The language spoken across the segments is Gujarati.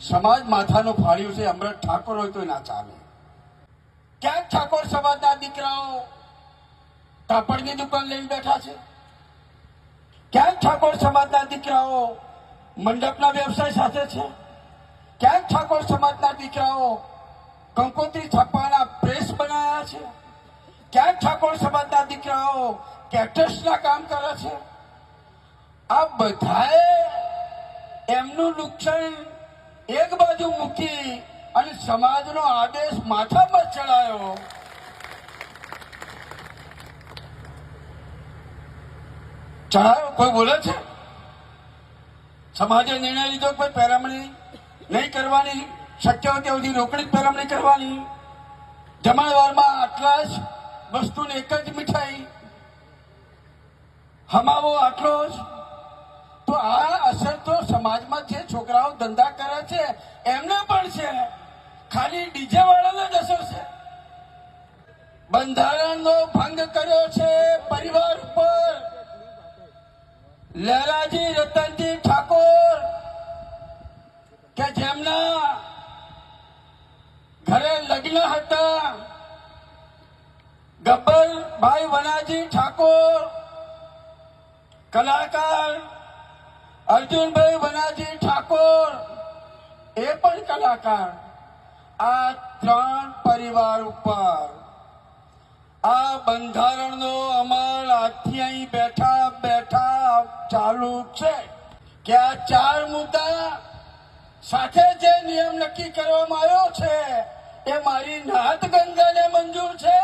સમાજ માથાનું ફાળ્યું છે અમૃત ઠાકોર હોય તો ના ચાલે. ક્યાંક ઠાકોર સમાજના દીકરાઓ કાપડની દુકાન લઈને બેઠા છે? ક્યાંક ઠાકોર સમાજના દીકરાઓ મંડપના વ્યવસાય સાથે છે? ક્યાંક ઠાકોર સમાજના દીકરાઓ કંકોત્રી છાપવાના પ્રેસ બનાવ્યા છે? ક્યાંક ઠાકોર સમાજના દીકરાઓ કેટર્સના કામ કરે છે? આ બધાએ એમનું નુકસાન એક બાજુ મૂકી અને સમાજનો આદેશ માથા પર ચડાયો. ચડાયો? કોઈ બોલે છે? સમાજે નિર્ણય લીધો કોઈ પેરામણી નહીં કરવાની? શક્ય હોય ત્યાં સુધી રોકડી પેરામણી કરવાની? જમણવારમાં આટલા જ વસ્તુની એક જ મીઠાઈ. હમાવો આટલો જ આ અસર તો સમાજમાં જે છોકરાઓ ધંધા કરે છે, એમને પણ છે. ખાલી ડીજે વાળાને જ અસર છે. બંધારણનો ભંગ કર્યો છે પરિવાર ઉપર. લહેરાજી રતનજી ઠાકોર, કે જેમના ઘરે લગ્ન હતા. ગબ્બરભાઈ વનાજી ઠાકોર, કલાકાર અર્જુનભાઈ વનાજી ઠાકોર એ પણ કલાકાર આ ત્રણ પરિવાર ઉપર. આ બંધારણનો અમલ આજથી અહીં બેઠા બેઠા ચાલુ છે કે આ ચાર મુદ્દા સાથે જે નિયમ નક્કી કરવામાં આવ્યો છે એ મારી નાત ગંગાને મંજૂર છે?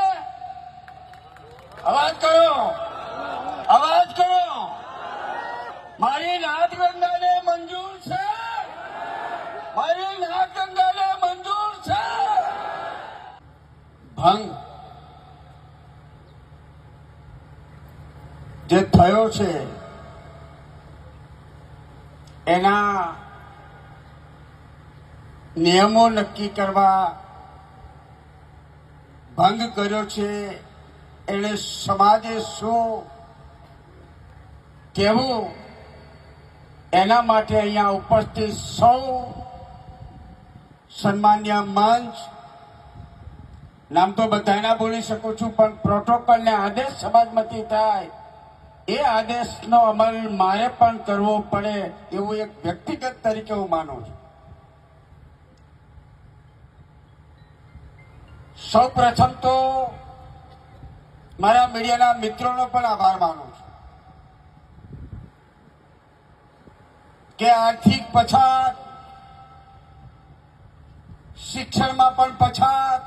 અવાજ કરો. અવાજ કરો. મારી નાથ ગંગાને મંજૂર છે. મારી નાથ ગંગાને મંજૂર છે. ભંગ. જે થયો છે, એના નિયમો નક્કી કરવા ભંગ કર્યો છે, એને સમાજે શું કહેવું? એના માટે અહીંયા ઉપસ્થિત સૌ સન્માન્ય મંચ, નામ તો બધાના બોલી શકું છું, પણ પ્રોટોકોલને આદેશ સમાજમાંથી થાય, એ આદેશનો અમલ મારે પણ કરવો પડે એવું એક વ્યક્તિગત તરીકે હું માનું છું. સૌ પ્રથમ તો મારા મીડિયાના મિત્રોનો પણ આભાર માનું છું કે આર્થિક પછાત, શિક્ષણમાં પણ પછાત,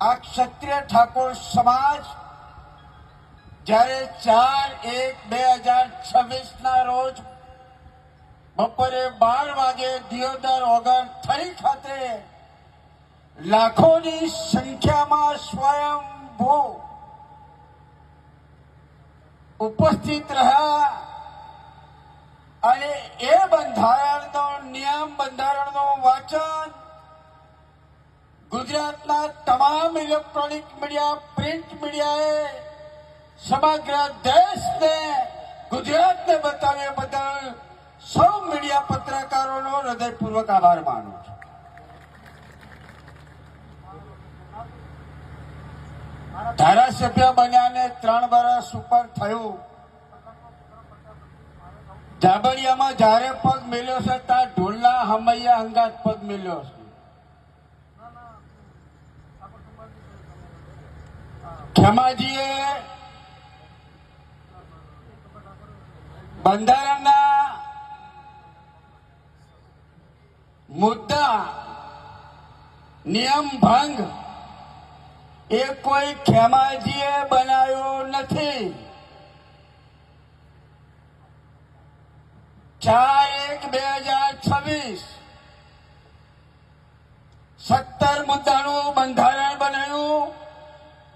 આ ક્ષત્રિય ઠાકોર સમાજ જ્યારે ચાર એક બે હજાર છવ્વીસ ના રોજ બપોરે બાર વાગે દિયોદર ઓગણ થરી ખાતે લાખોની સંખ્યામાં સ્વયંભૂ ઉપસ્થિત રહ્યા. અને એ બંધારણનો નિયમ, બંધારણનો વાચન ગુજરાતના તમામ ઇલેક્ટ્રોનિક મીડિયા, પ્રિન્ટ મીડિયાએ સમગ્ર દેશને, ગુજરાતને બતાવ્યા બદલ સૌ મીડિયા પત્રકારોનો હૃદયપૂર્વક આભાર માનું છું. ધારાસભ્ય બન્યાને ત્રણ વર્ષ ઉપર થયું. જાબડિયામાં જ્યારે પગ મેલ્યો છે, ત્યાં ઢોલના હમૈયા હંગાત પગ મેલ્યો છે. ખેમાજીએ બંધારણના મુદ્દા, નિયમ ભંગ એ કોઈ ખેમાજીએ બનાવ્યો નથી. ચાર એક બે હજાર છવ્વીસ. સત્તર મુદ્દાનું બંધારણ બનાવ્યું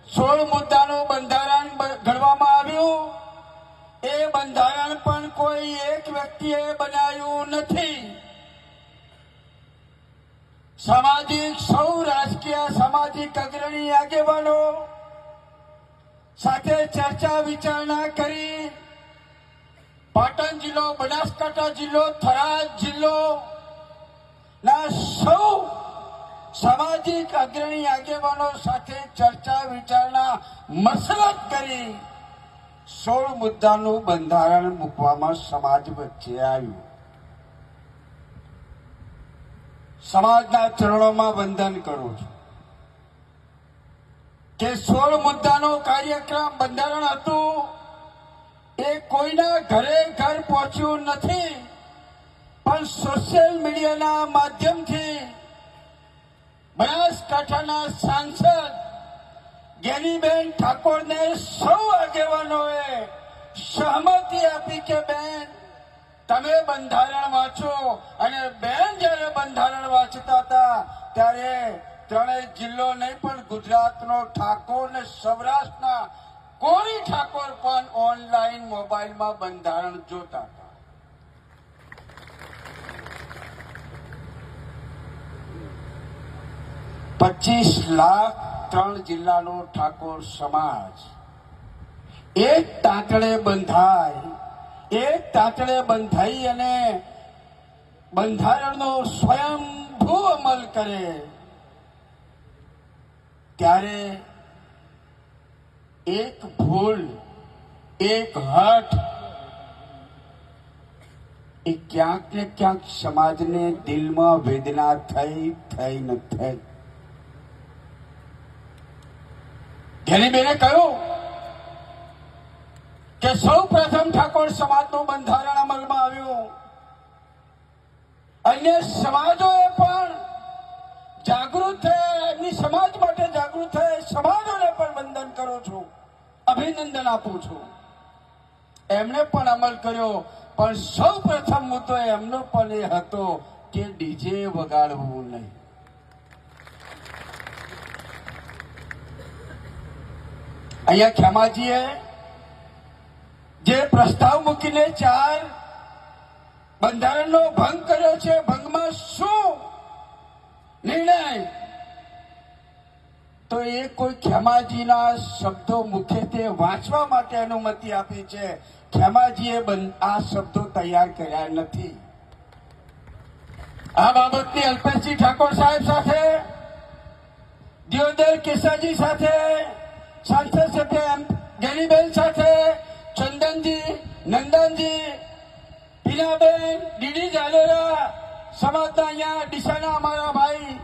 સોળ મુદ્દાનું બંધારણ ઘડવામાં આવ્યું. એ બંધારણ પણ કોઈ એક વ્યક્તિએ બનાવ્યું નથી. સામાજિક, સૌ રાજકીય, સામાજિક અગ્રણી આગેવાનો સાથે ચર્ચા વિચારણા કરી પાટણ જિલ્લો, બનાસકાંઠા જિલ્લો, થરાદ જિલ્લો ના સૌ સામાજિક અગ્રણી આગેવાનો સાથે ચર્ચા વિચારણા મસલત કરી સોળ મુદ્દાનું બંધારણ મૂકવામાં સમાજ વચ્ચે આવ્યું. સમાજના ચરણોમાં વંદન કરું છું. કે સોળ મુદ્દાનો કાર્યક્રમ બંધારણ હતું એ કોઈના ઘરે ઘર પહોંચ્યું નથી, પણ સોશિયલ મીડિયાના માધ્યમથી બનાસકાંઠાના સાંસદ ગેનીબેન ઠાકોરને સૌ આગેવાનોએ સહમતિ આપી કે, બેન, તમે બંધારણ વાંચો. અને બેન જ્યારે બંધારણ વાંચતા હતા, ત્યારે ત્રણેય જિલ્લો નહીં પણ ગુજરાતનો ઠાકોર ને સૌરાષ્ટ્રના કોરી ઠાકોર પણ ઓનલાઈન મોબાઈલમાં બંધારણ જોતા હતા. પચીસ લાખ ત્રણ જિલ્લાનો ઠાકોર સમાજ. એક તાંતણે બંધાય, એક તાંતણે બંધાઈ અને બંધારણનો સ્વયંભૂ અમલ કરે. ત્યારે એક ભૂલ, એક હઠ. એ ક્યાંક ને ક્યાંક સમાજને દિલમાં વેદના થઈ થઈ ન થઈ. ઘેરીબેને કહ્યું કે સૌ પ્રથમ ઠાકોર સમાજનું બંધારણ અમલમાં આવ્યું. અન્ય સમાજોએ પણ જાગૃત થયા. એમની સમાજ માટે જાગૃત થયા. સમાજોને પણ વંદન કરું છું. અભિનંદન આપું છું. એમણે પણ અમલ કર્યો, પણ સૌ પ્રથમ મુદ્દો એમનો પણ એ હતો કે ડીજે વગાડવું નહીં. અહીંયા ખેમાજીએ જે પ્રસ્તાવ મૂકીને ચાર બંધારણનો ભંગ કર્યો છે, ભંગમાં શું નિર્ણય? તો એ કોઈ ખેમાજીના શબ્દો મુખ્યત્વે વાંચવા માટે અનુમતિ આપી છે. ખેમાજીએ આ શબ્દો તૈયાર કર્યા નથી. આ બાબતની અલ્પેશજી ઠાકોર સાહેબ સાથે, દિયોદર કેસાજી સાથે, સાંસદ સભ્ય ગેરીબેન સાથે, ચંદનજી, નંદનજી, પીનાબેન, ડીડી જાડેરા સમાજના અહીંયા ડીસાના અમારા ભાઈ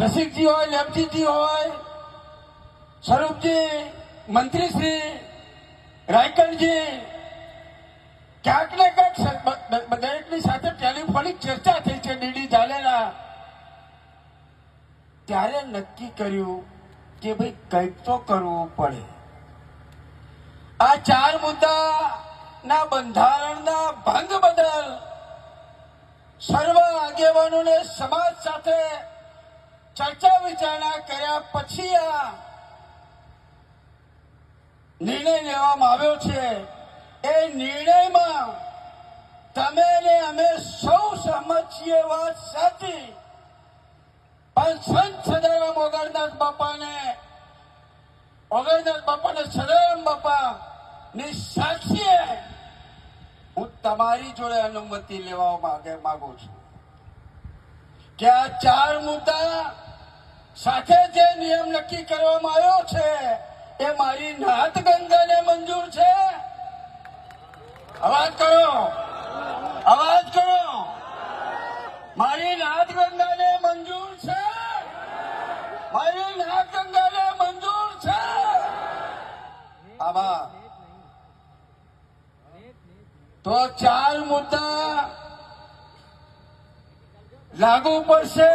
રસિકજી હોય લેપજીજી હોય, સ્વરૂપજી, મંત્રીશ્રી રાયકરજી ક્યાંક ને ક્યાંક દરેકની સાથે ટેલિફોનિક ચર્ચા થઈ છે ડીડી ઝાલેલા ત્યારે નક્કી કર્યું કે ભાઈ કંઈક તો કરવું પડે. આ ચાર મુદ્દા ના બંધારણના ભંગ બદલ સર્વ આગેવાનોને સમાજ સાથે ચર્ચા વિચારણા કર્યા પછી આ નિર્ણય લેવામાં આવ્યો છે. એ નિર્ણયમાં તમે ને અમે સૌ સહમત છીએ વાત સાચી. પણ સંત સદારામ ઓગણદાસ બાપાને ઓગણદાસ બાપાને સદારામ બાપા ની સાક્ષીએ હું તમારી જોડે અનુમતિ લેવા માંગે માંગુ છું. કે આ ચાર મુદ્દા સાથે જે નિયમ નક્કી કરવામાં આવ્યો છે, એ મારી નાથ ગંગાને મંજૂર છે. અવાજ કરો. અવાજ કરો. મારી નાથ ગંગાને મંજૂર છે. મારી નાથ ગંગાને મંજૂર છે. આમાં તો ચાર મુદ્દા લાગુ પડશે.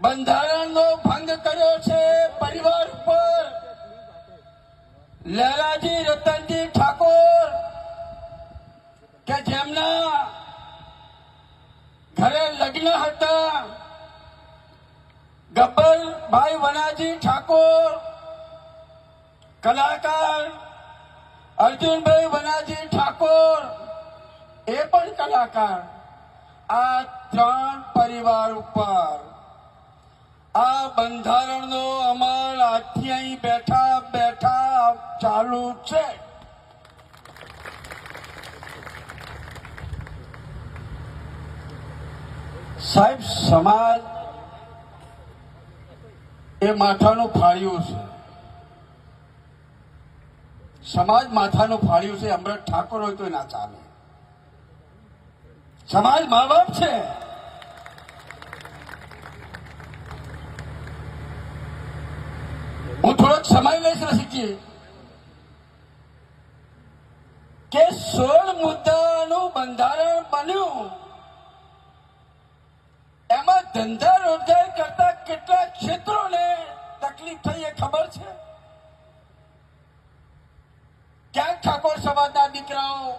બંધારણનો ભંગ કર્યો છે પરિવાર ઉપર લહેરાજી રતનજી ઠાકોર, કે જેમના ઘરે લગ્ન હતા. ગબ્બરભાઈ વનાજી ઠાકોર, કલાકાર અર્જુનભાઈ વનાજી ઠાકોર, એ પણ કલાકાર. આ ત્રણ પરિવાર ઉપર આ બંધારણનો અમલ આજથી અહીં બેઠા બેઠા ચાલુ છે. સાહેબ, સમાજ એ માથાનું ફાળ્યું છે. સમાજ માથાનું ફાળ્યું છે, અમૃત ઠાકોર હોય તો ના ચાલે. સમાજ મા બાપ છે. લઈશ શીખીએ કે સોળ મુદ્દાનું બંધારણ બન્યું એમાં ધંધા રોજગાર કરતા કેટલા ક્ષેત્રોને તકલીફ થઈ એ ખબર છે ક્યાંક ઠાકોર સમાજના દીકરાઓ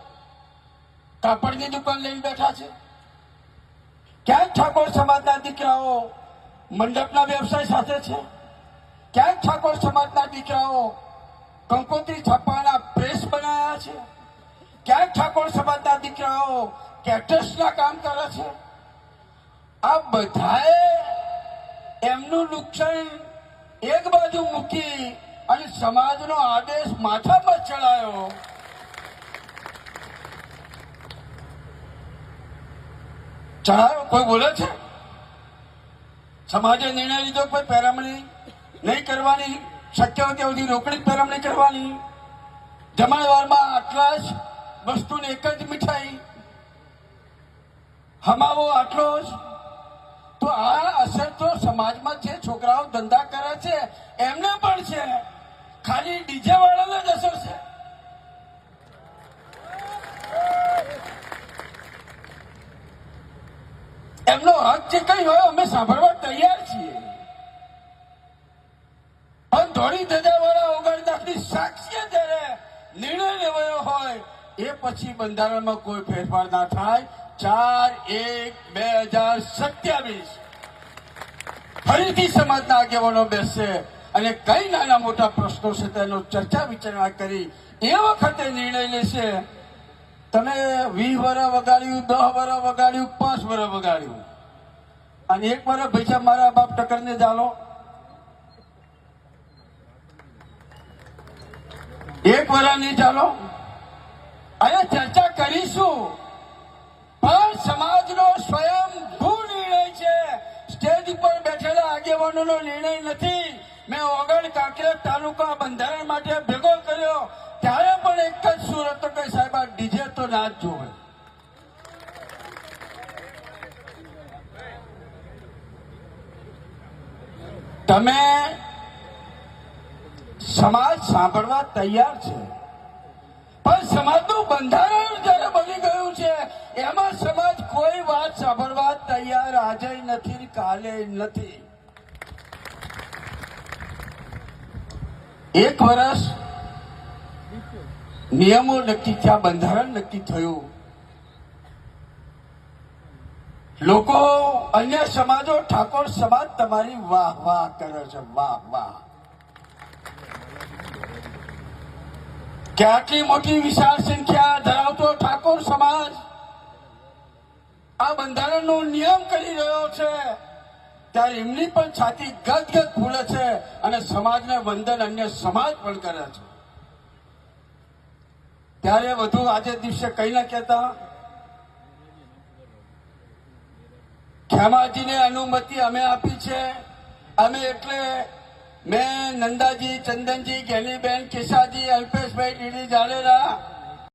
કાપડની દુકાન લઈને બેઠા છે ક્યાંક ઠાકોર સમાજના દીકરાઓ મંડપના વ્યવસાય સાથે છે ક્યાંક ઠાકોર સમાજના દીકરાઓ કંકોત્રી છાપવાના પ્રેસ બનાવ્યા છે? ક્યાંક ઠાકોર સમાજના દીકરાઓ કેટર્સના કામ કરે છે? આ બધાએ એમનું નુકસાન એક બાજુ મૂકી અને સમાજનો આદેશ માથા પર ચડાયો. ચડાયો? કોઈ બોલે છે? સમાજે નિર્ણય લીધો? કોઈ પેરામણી નહીં કરવાની શક્ય હોય ત્યાં સુધી રોકડી પેરામણી કરવાની. જમણવારમાં આટલા જ વસ્તુને એક જ મીઠાઈ. હમાવો આટલો જ. તો આ અસર તો સમાજમાં જે છોકરાઓ ધંધા કરે છે, એમને પણ છે. ખાલી ડીજે વાળાને જ અસર છે. એમનો હક જે કઈ હોય, અમે સાંભળવા તૈયાર છીએ. પછી બંધારણમાં કોઈ ફેરફાર ના થાય. ચાર એક બે હજાર સત્યાવીસ. ફરીથી સમાજના આગેવાનો બેસશે અને કઈ નાના મોટા પ્રશ્નો છે તેનો ચર્ચા વિચારણા કરી એ વખતે નિર્ણય લેશે. તમે વીસ વર્ષ વગાડ્યું, દસ વર્ષ વગાડ્યું, પાંચ વર્ષ વગાડ્યું. અને એક વર્ષ પૈસા મારા બાપ ટકરને ચાલો એક વર્ષ નહીં ચાલો અને ચર્ચા કરીશું. પણ સમાજનો સ્વયંભૂ નિર્ણય છે. સ્ટેજ ઉપર બેઠેલા આગેવાનોનો નિર્ણય નથી. મેં ઓગણ કાંકરેજ તાલુકા બંધારણ માટે ભેગો કર્યો. ત્યારે પણ એક જ સુરત કે સાહેબ આ ડીજે તો ના જ જોવે. તમે સમાજ સાંભળવા તૈયાર છે. પણ સમાજનું બંધારણ જયારે બની ગયું છે, એમાં સમાજ કોઈ વાત સાંભળવા તૈયાર આજે નથી કાલે નથી. એક વર્ષ નિયમો નક્કી થયા, બંધારણ નક્કી થયું. લોકો અન્ય સમાજો ઠાકોર સમાજ તમારી વાહ વાહ કરે છે, વાહ વાહ. કે આટલી મોટી વિશાળ સંખ્યા ધરાવતો ઠાકોર સમાજ આ બંધારણનો નિયમ કરી રહ્યો છે, ત્યારે એમની પણ છાતી ગદગદ ફૂલે છે અને સમાજને વંદન અન્ય સમાજ પણ કરે છે. ત્યારે વધુ આજે દિવસે કઈ ના કહેતા, ખેમાજીને અનુમતિ અમે આપી છે, અમે એટલે મેં નંદાજી ચંદનજી ગેલીબેન કેશાજી અલ્પેશભાઈ ડીડી જાડેજા